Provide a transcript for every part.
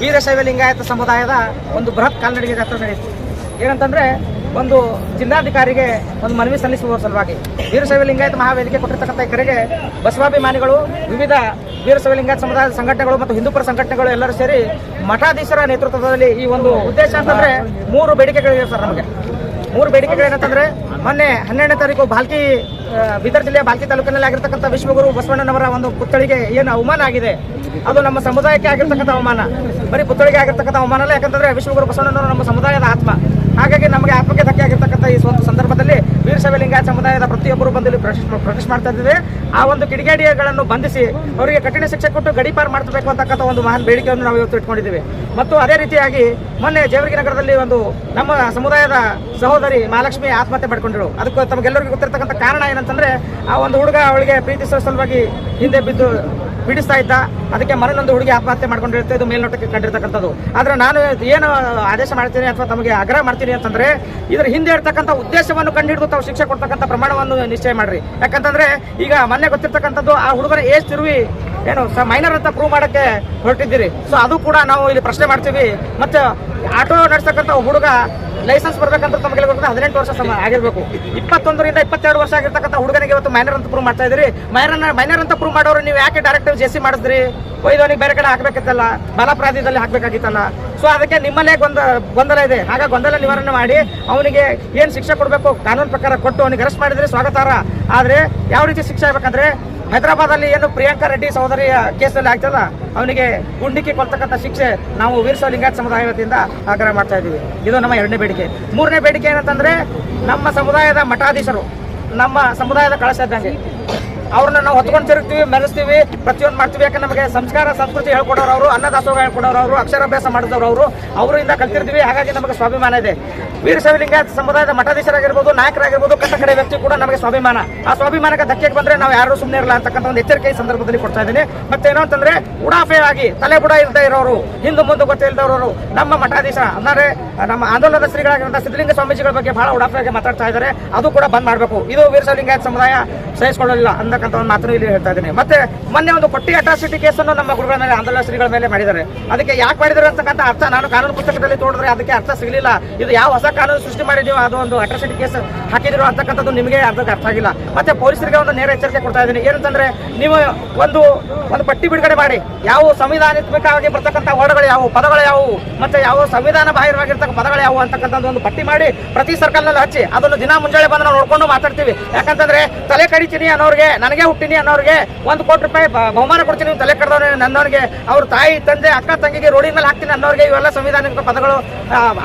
ವೀರಶೈವ ಲಿಂಗಾಯತ ಸಮುದಾಯದ ಒಂದು ಬೃಹತ್ ಕಾಲ್ನಡಿಗೆ ಜಾತ್ರೆ ನಡೆಯಿತು. ಏನಂತಂದ್ರೆ ಒಂದು ಜಿಲ್ಲಾಧಿಕಾರಿಗೆ ಒಂದು ಮನವಿ ಸಲ್ಲಿಸುವ ಸಲುವಾಗಿ ವೀರಶೈವ ಲಿಂಗಾಯತ ಮಹಾವೇದಿಕೆ ಕೊಟ್ಟಿರ್ತಕ್ಕಂಥ ಕರೆಗೆ ಬಸವಾಭಿಮಾನಿಗಳು, ವಿವಿಧ ವೀರಶೈವ ಲಿಂಗಾಯತ ಸಮುದಾಯದ ಸಂಘಟನೆಗಳು ಮತ್ತು ಹಿಂದೂಪರ ಸಂಘಟನೆಗಳು ಎಲ್ಲರೂ ಸೇರಿ ಮಠಾಧೀಶರ ನೇತೃತ್ವದಲ್ಲಿ ಈ ಒಂದು ಉದ್ದೇಶ ಅಂತಂದ್ರೆ ಮೂರು ಬೇಡಿಕೆಗಳಿವೆ ಸರ್ ನಮಗೆ. ಮೂರು ಬೇಡಿಕೆಗಳೇನಂತಂದ್ರೆ ಮೊನ್ನೆ ಹನ್ನೆರಡನೇ ತಾರೀಕು ಬಾಲ್ಕಿ ಬೀದರ್ ಜಿಲ್ಲೆಯ ಬಾಲ್ಕಿ ತಾಲೂಕಿನಲ್ಲಿ ಆಗಿರ್ತಕ್ಕಂಥ ವಿಶ್ವಗುರು ಬಸವಣ್ಣನವರ ಒಂದು ಪುತ್ಥಳಿಗೆ ಏನು ಅವಮಾನ ಆಗಿದೆ? ಅದು ನಮ್ಮ ಸಮುದಾಯಕ್ಕೆ ಆಗಿರ್ತಕ್ಕಂಥ ಅವಮಾನ. ಬರೀ ಪುತ್ಥಳಿಗೆ ಆಗಿರ್ತಕ್ಕಂಥ ಅವಮಾನ ಅಲ್ಲ, ಯಾಕಂತಂದ್ರೆ ವಿಶ್ವಗುರು ಬಸವಣ್ಣನವರು ನಮ್ಮ ಸಮುದಾಯದ ಆತ್ಮ ಹಾಗಾಗಿ ನಮಗೆ ಆತ್ಮಕ್ಕೆ ಧಕ್ಕೆ ಆಗಿರ್ತಕ್ಕಂಥ ಈ ಒಂದು ಸಂದರ್ಭದಲ್ಲಿ ವೀರಶೈವ ಲಿಂಗಾಯತ ಸಮುದಾಯದ ಪ್ರತಿಯೊಬ್ಬರು ಬಂದು ಇಲ್ಲಿ ಪ್ರೊಟೆಸ್ಟ್ ಮಾಡ್ತಾ ಇದ್ದೇವೆ ಆ ಒಂದು ಕಿಡಿಗೇಡಿಗಳನ್ನು ಬಂಧಿಸಿ ಅವರಿಗೆ ಕಠಿಣ ಶಿಕ್ಷೆ ಕೊಟ್ಟು ಗಡಿಪಾರು ಮಾಡಬೇಕು ಅಂತಕ್ಕಂಥ ಒಂದು ಮಹಾನ್ ಬೇಡಿಕೆಯನ್ನು ನಾವು ಇವತ್ತು ಇಟ್ಕೊಂಡಿದ್ದೀವಿ. ಮತ್ತು ಅದೇ ರೀತಿಯಾಗಿ ಮೊನ್ನೆ ಜೇವರ್ಗಿ ನಗರದಲ್ಲಿ ಒಂದು ನಮ್ಮ ಸಮುದಾಯದ ಸಹೋದರಿ ಮಹಾಲಕ್ಷ್ಮಿ ಆತ್ಮಹತ್ಯೆ ಪಡ್ಕೊಂಡಿರು. ಅದಕ್ಕೆ ತಮಗೆಲ್ಲರಿಗೂ ಗೊತ್ತಿರತಕ್ಕಂಥ ಕಾರಣ ಏನಂತಂದ್ರೆ, ಆ ಒಂದು ಹುಡುಗ ಅವಳಿಗೆ ಪ್ರೀತಿಸುವ ಸಲುವಾಗಿ ಹಿಂದೆ ಬಿದ್ದು ಬಿಡಿಸ್ತಾ ಇದ್ದ, ಅದಕ್ಕೆ ಮರನೊಂದು ಹುಡುಗಿ ಆತ್ಮಹತ್ಯೆ ಮಾಡ್ಕೊಂಡಿರುತ್ತೆ, ಇದು ಮೇಲ್ನೋಟಕ್ಕೆ ಕಂಡಿರ್ತಕ್ಕಂಥದ್ದು. ಆದ್ರೆ ನಾನು ಏನು ಆದೇಶ ಮಾಡ್ತೀನಿ ಅಥವಾ ತಮಗೆ ಆಗ್ರಹ ಮಾಡ್ತೀನಿ ಅಂತಂದ್ರೆ, ಇದ್ರ ಹಿಂದೆ ಇರ್ತಕ್ಕಂಥ ಉದ್ದೇಶವನ್ನು ಕಂಡುಹಿಡಿದು ತಾವು ಶಿಕ್ಷೆ ಕೊಡ್ತಕ್ಕಂಥ ಪ್ರಮಾಣವನ್ನು ನಿಶ್ಚಯ ಮಾಡ್ರಿ. ಯಾಕಂತಂದ್ರೆ, ಈಗ ಮೊನ್ನೆ ಗೊತ್ತಿರ್ತಕ್ಕಂಥದ್ದು ಆ ಹುಡುಗರ ಏಜ್ ತಿರುವಿ ಏನು ಮೈನರ್ ಅಂತ ಪ್ರೂವ್ ಮಾಡಕ್ಕೆ ಹೊರಟಿದ್ದೀರಿ. ಸೊ ಅದು ಕೂಡ ನಾವು ಇಲ್ಲಿ ಪ್ರಶ್ನೆ ಮಾಡ್ತೀವಿ. ಮತ್ತೆ ಆಟೋ ನಡೆಸ್ತಕ್ಕಂಥ ಹುಡುಗ ಲೈಸೆನ್ಸ್ ಬರ್ಬೇಕಂತ ತಮಗೆ ಹದಿನೆಂಟು ವರ್ಷ ಸಮ ಆಗಿರ್ಬೇಕು. ಇಪ್ಪತ್ತೊಂದರಿಂದ ಇಪ್ಪತ್ತೆರಡು ವರ್ಷ ಆಗಿರ್ತಕ್ಕಂಥ ಹುಡುಗನಿಗೆ ಇವತ್ತು ಮೈನರ್ ಅಂತ ಪ್ರೂವ್ ಮಾಡ್ತಾ ಇದ್ರಿ ಮೈನರ್ ಮೈನರ್ ಅಂತ ಪ್ರೂವ್ ಮಾಡೋರು ನೀವು ಯಾಕೆ ಡೈರೆಕ್ಟ್ ಜೆಸಿ ಮಾಡಿದ್ರಿ? ಒಯ್ದವನಿಗೆ ಬೇರೆ ಕಡೆ ಹಾಕ್ಬೇಕಿತ್ತಲ್ಲ? ಬಲಾಪರಾಧದಲ್ಲಿ ಹಾಕ್ಬೇಕಾಗಿತ್ತಲ್ಲ? ಸೊ ಅದಕ್ಕೆ ನಿಮ್ಮಲ್ಲೇ ಗೊಂದ ಗೊಂದಲ ಇದೆ. ಆಗ ಗೊಂದಲ ನಿವಾರಣೆ ಮಾಡಿ ಅವನಿಗೆ ಏನು ಶಿಕ್ಷೆ ಕೊಡಬೇಕು? ಕಾನೂನು ಪ್ರಕಾರ ಕೊಟ್ಟು ಅವನಿಗೆ ಅರೆಸ್ಟ್ ಮಾಡಿದ್ರೆ ಸ್ವಾಗತಾರ ಆದರೆ ಯಾವ ರೀತಿ ಶಿಕ್ಷೆ ಆಗ್ಬೇಕಂದ್ರೆ ಹೈದರಾಬಾದಲ್ಲಿ ಏನು ಪ್ರಿಯಾಂಕಾ ರೆಡ್ಡಿ ಸಹೋದರಿಯ ಕೇಸಲ್ಲಿ ಆಗ್ತದ? ಅವನಿಗೆ ಗುಂಡಿಕ್ಕಿ ಕೊಡ್ತಕ್ಕಂಥ ಶಿಕ್ಷೆ ನಾವು ವೀರಶೈವ ಲಿಂಗಾಯತ್ ಸಮುದಾಯ ವತಿಯಿಂದ ಆಗ್ರಹ ಮಾಡ್ತಾ ಇದ್ದೀವಿ. ಇದು ನಮ್ಮ ಎರಡನೇ ಬೇಡಿಕೆ. ಮೂರನೇ ಬೇಡಿಕೆ ಏನಂತಂದ್ರೆ, ನಮ್ಮ ಸಮುದಾಯದ ಮಠಾಧೀಶರು, ನಮ್ಮ ಸಮುದಾಯದ ಕಳಶ ಇದ್ದಂಗೆ ಅವ್ರನ್ನ ನಾವು ಹೊತ್ಕೊಂಡು ತಿರುಗ್ತೀವಿ, ಮೆರೆಸ್ತೀವಿ, ಪ್ರತಿಯೊಂದು ಮಾಡ್ತೀವಿ. ಯಾಕಂದ್ರೆ ನಮಗೆ ಸಂಸ್ಕಾರ, ಸಂಸ್ಕೃತಿ ಹೇಳ್ಕೊಡೋರು ಅವರು ಅನ್ನದಾಸೋಹ ಹೇಳ್ಕೊಡೋರು ಅವರು, ಅಕ್ಷರಾಭ್ಯಾಸ ಮಾಡಿದವರು ಅವರು. ಅವರಿಂದ ಕಲ್ತಿರ್ತೀವಿ. ಹಾಗಾಗಿ ನಮಗೆ ಸ್ವಾಭಿಮಾನ ಇದೆ. ವೀರಶೈವ ಲಿಂಗಾಯತ ಸಮುದಾಯದ ಮಠಾಧೀಶರಾಗಿರ್ಬೋದು, ನಾಯಕರಾಗಿರ್ಬೋದು, ಕಟ್ಟ ಕಡೆ ವ್ಯಕ್ತಿ ಕೂಡ ನಮಗೆ ಸ್ವಾಭಿಮಾನ. ಆ ಸ್ವಾಭಿಮಾನಕ್ಕೆ ಧಕ್ಕೆಗೆ ಬಂದ್ರೆ ನಾವು ಯಾರು ಸುಮ್ಮನೆ ಇರಲ್ಲ ಅಂತಕ್ಕಂಥ ಒಂದು ಎಚ್ಚರಿಕೆ ಈ ಸಂದರ್ಭದಲ್ಲಿ ಕೊಡ್ತಾ ಇದ್ದೀನಿ. ಮತ್ತೆ ಏನೋ ಅಂತಂದ್ರೆ ಉಡಾಫೆ ಆಗಿ ತಲೆ ಬುಡ ಇಲ್ಲದೆ ಇರೋರು, ಹಿಂದೆ ಮುಂದೆ ಗೊತ್ತಿಲ್ಲದವರು ನಮ್ಮ ಮಠಾಧೀಶ, ಅಂದರೆ ನಮ್ಮ ಆಂದೋಲನದ ಶ್ರೀಗಳಾಗಿರುವಂತಹ ಸಿದ್ಧಲಿಂಗ ಸ್ವಾಮೀಜಿಗಳ ಬಗ್ಗೆ ಬಹಳ ಉಡಾಫೆಯಾಗಿ ಮಾತಾಡ್ತಾ ಇದ್ದಾರೆ. ಅದು ಕೂಡ ಬಂದ್ ಮಾಡಬೇಕು. ಇದು ವೀರಶೈವ ಲಿಂಗಾಯತ ಸಮುದಾಯ ಸಹಿಸಿಕೊಳ್ಳಲಿಲ್ಲ. ಅಂತಕ್ಕಂಥ ಒಂದು ಮಾತನ್ನು ಇಲ್ಲಿ ಹೇಳ್ತಾ ಇದ್ದೀನಿ. ಮತ್ತೆ ಮೊನ್ನೆ ಒಂದು ಕೊಟ್ಟಿ ಅಟ್ರಾಸಿಟಿ ಕೇಸನ್ನು ನಮ್ಮ ಗುರುಗಳ ಮೇಲೆ, ಆಂದೋಲನ ಶ್ರೀಗಳ ಮೇಲೆ ಮಾಡಿದ್ದಾರೆ. ಅದಕ್ಕೆ ಯಾಕೆ ಮಾಡಿದ್ರು ಅಂತಕ್ಕಂಥ ಅರ್ಥ ನಾನು ಕಾನೂನು ಪುಸ್ತಕದಲ್ಲಿ ತೋಡಿದ್ರೆ ಅದಕ್ಕೆ ಅರ್ಥ ಸಿಗಲಿಲ್ಲ. ಇದು ಯಾವ ಹೊಸ ಕಾನೂನು ಸೃಷ್ಟಿ ಮಾಡಿದೀವೋ ಅದು ಒಂದು ಅಟ್ರಾಸಿಟಿ ಕೇಸ್ ಹಾಕಿದಿರೋ ಅಂತಕ್ಕಂಥದ್ದು ನಿಮಗೆ ಅರ್ಧಕ್ಕೆ ಅರ್ಥ ಆಗಿಲ್ಲ. ಮತ್ತೆ ಪೊಲೀಸರಿಗೆ ಒಂದು ನೇರ ಎಚ್ಚರಿಕೆ ಕೊಡ್ತಾ ಇದ್ದೀನಿ. ಏನಂತಂದ್ರೆ, ನೀವು ಒಂದು ಒಂದು ಪಟ್ಟಿ ಬಿಡುಗಡೆ ಮಾಡಿ. ಯಾವ ಸಂವಿಧಾನಾತ್ಮಕವಾಗಿ ಬರ್ತಕ್ಕಂಥ ವರ್ಡ್ಗಳು ಯಾವುವು, ಪದಗಳು ಯಾವುವು, ಮತ್ತೆ ಯಾವ ಸಂವಿಧಾನ ಬಾಹಿರವಾಗಿರ್ತಕ್ಕ ಪದಗಳು ಯಾವುವು ಅಂತಕ್ಕಂಥದ್ದು ಒಂದು ಪಟ್ಟಿ ಮಾಡಿ ಪ್ರತಿ ಸರ್ಕಲ್ನಲ್ಲಿ ಹಚ್ಚಿ. ಅದನ್ನು ದಿನ ಮುಂಜಾನೆ ಬಂದು ನಾವು ನೋಡ್ಕೊಂಡು ಮಾತಾಡ್ತೀವಿ. ಯಾಕಂತಂದ್ರೆ, ತಲೆ ಕಡಿತೀನಿ ಅನ್ನೋರಿಗೆ, ನನಗೆ ಹುಟ್ಟಿನಿ ಅನ್ನೋರಿಗೆ ಒಂದು ಕೋಟಿ ರೂಪಾಯಿ ಬಹುಮಾನ ಕೊಡ್ತೀನಿ ತಲೆ ಕಡ್ದವ್ರೆ ನನ್ನವ್ರಿಗೆ. ಅವ್ರ ತಾಯಿ, ತಂದೆ, ಅಕ್ಕ, ತಂಗಿಗೆ ರೋಡಿ ಮೇಲೆ ಹಾಕ್ತೀನಿ ಅನ್ನೋರಿಗೆ ಇವೆಲ್ಲ ಸಂವಿಧಾನಿಕ ಪದಗಳು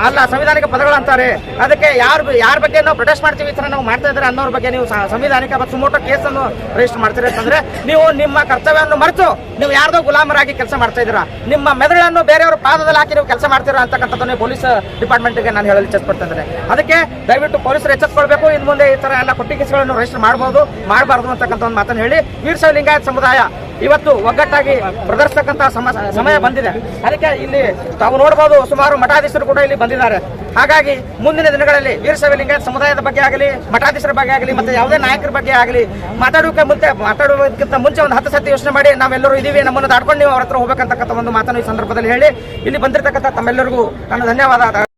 ಅಲ್ಲ, ಸಂವಿಧಾನಿಕ ಪದಗಳು ಅಂತಾರೆ. ಅದಕ್ಕೆ ಯಾರು ಯಾರ ಬಗ್ಗೆ ನಾವು ಪ್ರೊಟೆಸ್ಟ್ ಮಾಡ್ತೀವಿ? ಈ ಥರ ನಾವು ಮಾಡ್ತಾ ಇದ್ದಾರೆ ಅನ್ನೋರ ಬಗ್ಗೆ ನೀವು ಸಂವಿಧಾನಿಕ ಮತ್ತು ಸುಮೋಟೋ ಕೇಸನ್ನು ರಿಜಿಸ್ಟರ್ ಮಾಡ್ತೀರಿ ಅಂತಂದ್ರೆ ನೀವು ನಿಮ್ಮ ಕರ್ತವ್ಯವನ್ನು ಮರೆತು ನೀವು ಯಾರ್ದೋ ಗುಲಾಮರಾಗಿ ಕೆಲಸ ಮಾಡ್ತಾ ಇದ್ದೀರಾ. ನಿಮ್ಮ ಮೆದುಳನ್ನು ಬೇರೆಯವರ ಪಾದದಲ್ಲಿ ಹಾಕಿ ನೀವು ಕೆಲಸ ಮಾಡ್ತೀರಾ ಅಂತಕ್ಕಂಥದ್ದನ್ನು ಪೊಲೀಸ್ ಡಿಪಾರ್ಟ್ಮೆಂಟ್ಗೆ ನಾನು ಹೇಳಲು ಇಚ್ಛಿಸ್ಪಡ್ತಿದ್ದೇನೆ ಅದಕ್ಕೆ ದಯವಿಟ್ಟು ಪೊಲೀಸರು ಎಚ್ಚೆತ್ಕೊಳ್ಬೇಕು. ಇನ್ನು ಮುಂದೆ ಈ ತರ ಎಲ್ಲ ಕೊಟ್ಟಿ ಕೇಸುಗಳನ್ನು ರಿಜಿಸ್ಟರ್ ಮಾಡಬಹುದು ಮಾಡಬಾರ್ದು ಅಂತಕ್ಕಂಥ ಒಂದು ಮಾತನ್ನು ಹೇಳಿ. ವೀರಶೈವ ಲಿಂಗಾಯತ್ ಸಮುದಾಯ ಇವತ್ತು ಒಗ್ಗಟ್ಟಾಗಿ ಪ್ರದರ್ಶತಕ್ಕಂಥ ಸಮ ಸಮಯ ಬಂದಿದೆ. ಅದಕ್ಕೆ ಇಲ್ಲಿ ತಾವು ನೋಡಬಹುದು ಸುಮಾರು ಮಠಾಧೀಶರು ಕೂಡ ಇಲ್ಲಿ ಬಂದಿದ್ದಾರೆ. ಹಾಗಾಗಿ ಮುಂದಿನ ದಿನಗಳಲ್ಲಿ ವೀರಶೈವ ಲಿಂಗಾಯತ ಸಮುದಾಯದ ಬಗ್ಗೆ ಆಗಲಿ, ಮಠಾಧೀಶರ ಬಗ್ಗೆ ಆಗಲಿ, ಮತ್ತೆ ಯಾವುದೇ ನಾಯಕರ ಬಗ್ಗೆ ಆಗಲಿ ಮಾತಾಡೋಕೆ ಮುಂಚೆ ಮಾತಾಡುವುದಕ್ಕಿಂತ ಮುಂಚೆ ಒಂದು ಹತ್ತು ಸತಿ ಯೋಚನೆ ಮಾಡಿ ನಾವೆಲ್ಲರೂ ಇದೀವಿ ನಮ್ಮನ್ನು ದಾಟ್ಕೊಂಡು ನೀವು ಅವರ ಹತ್ರ ಹೋಗಬೇಕಂತಕ್ಕಂಥ ಒಂದು ಮಾತನ್ನು ಈ ಸಂದರ್ಭದಲ್ಲಿ ಹೇಳಿ. ಇಲ್ಲಿ ಬಂದಿರತಕ್ಕಂಥ ತಮ್ಮೆಲ್ಲರಿಗೂ ನಾನು ಧನ್ಯವಾದ.